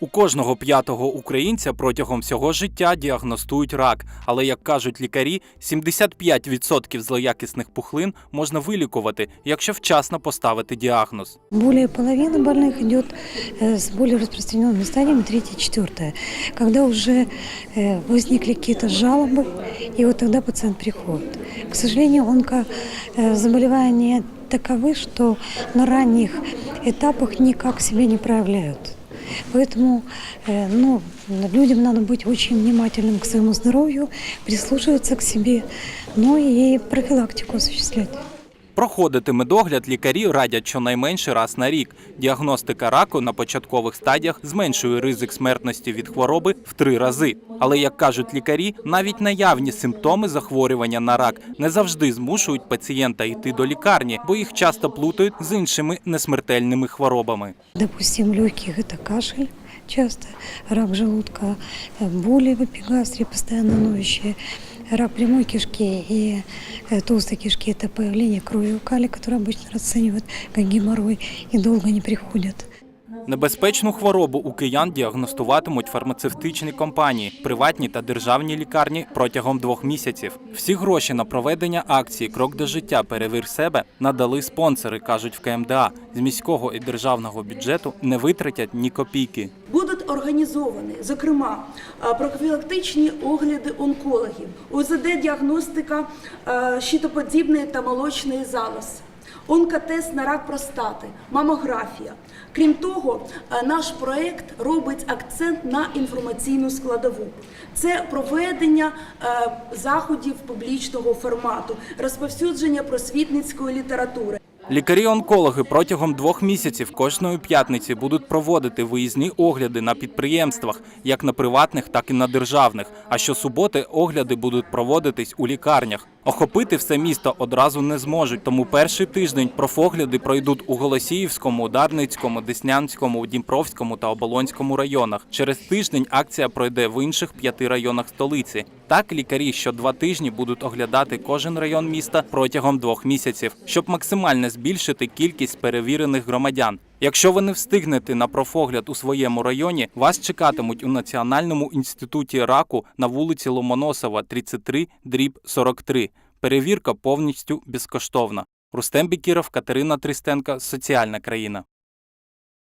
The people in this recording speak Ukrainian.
У кожного п'ятого українця протягом всього життя діагностують рак, але як кажуть лікарі, 75% злоякісних пухлин можна вилікувати, якщо вчасно поставити діагноз. Более половины больных идет э, с более распространенными стадиями, третья, четвертая, когда уже э, возникли какие-то жалобы, и вот тогда пациент приходит. К сожалению, онкозаболевания таковы, что на ранних этапах никак себя не проявляют. Поэтому э, ну, людям надо быть очень внимательным к своему здоровью, прислушиваться к себе, ну и профилактику осуществлять. Проходити медогляд лікарі радять щонайменше раз на рік. Діагностика раку на початкових стадіях зменшує ризик смертності від хвороби в три рази. Але як кажуть лікарі, навіть наявні симптоми захворювання на рак не завжди змушують пацієнта йти до лікарні, бо їх часто плутають з іншими несмертельними хворобами. Допустим, легких это кашель часто, рак желудка, э, боли в эпигастре, постоянно ноющие, рак прямой кишки и э, толстой кишки – это появление крови в кале, которое обычно расценивают как геморрой и долго не приходят. Небезпечну хворобу у киян діагностуватимуть фармацевтичні компанії, приватні та державні лікарні протягом двох місяців. Всі гроші на проведення акції Крок до життя перевір себе надали спонсори, кажуть в КМДА. З міського і державного бюджету не витратять ні копійки. Організовані, зокрема, е, профілактичні огляди онкологів, УЗД-діагностика е, щитоподібної та молочної залози, онкотест на рак простати, мамографія. Крім того, е, наш проект робить акцент на інформаційну складову. Це проведення заходів публічного формату, розповсюдження просвітницької літератури. Лікарі-онкологи протягом двох місяців кожної п'ятниці будуть проводити виїзні огляди на підприємствах, як на приватних, так і на державних. А щосуботи огляди будуть проводитись у лікарнях. Охопити все місто одразу не зможуть, тому перший тиждень профогляди пройдуть у Голосіївському, Дарницькому, Деснянському, Дніпровському та Оболонському районах. Через тиждень акція пройде в інших п'яти районах столиці. Так лікарі що два тижні будуть оглядати кожен район міста протягом двох місяців, щоб максимально збільшити кількість перевірених громадян. Якщо ви не встигнете на профогляд у своєму районі, вас чекатимуть у Національному інституті раку на вулиці Ломоносова, 33, дріб 43. Перевірка повністю безкоштовна. Рустем Бікіров, Катерина Трістенка, Соціальна країна.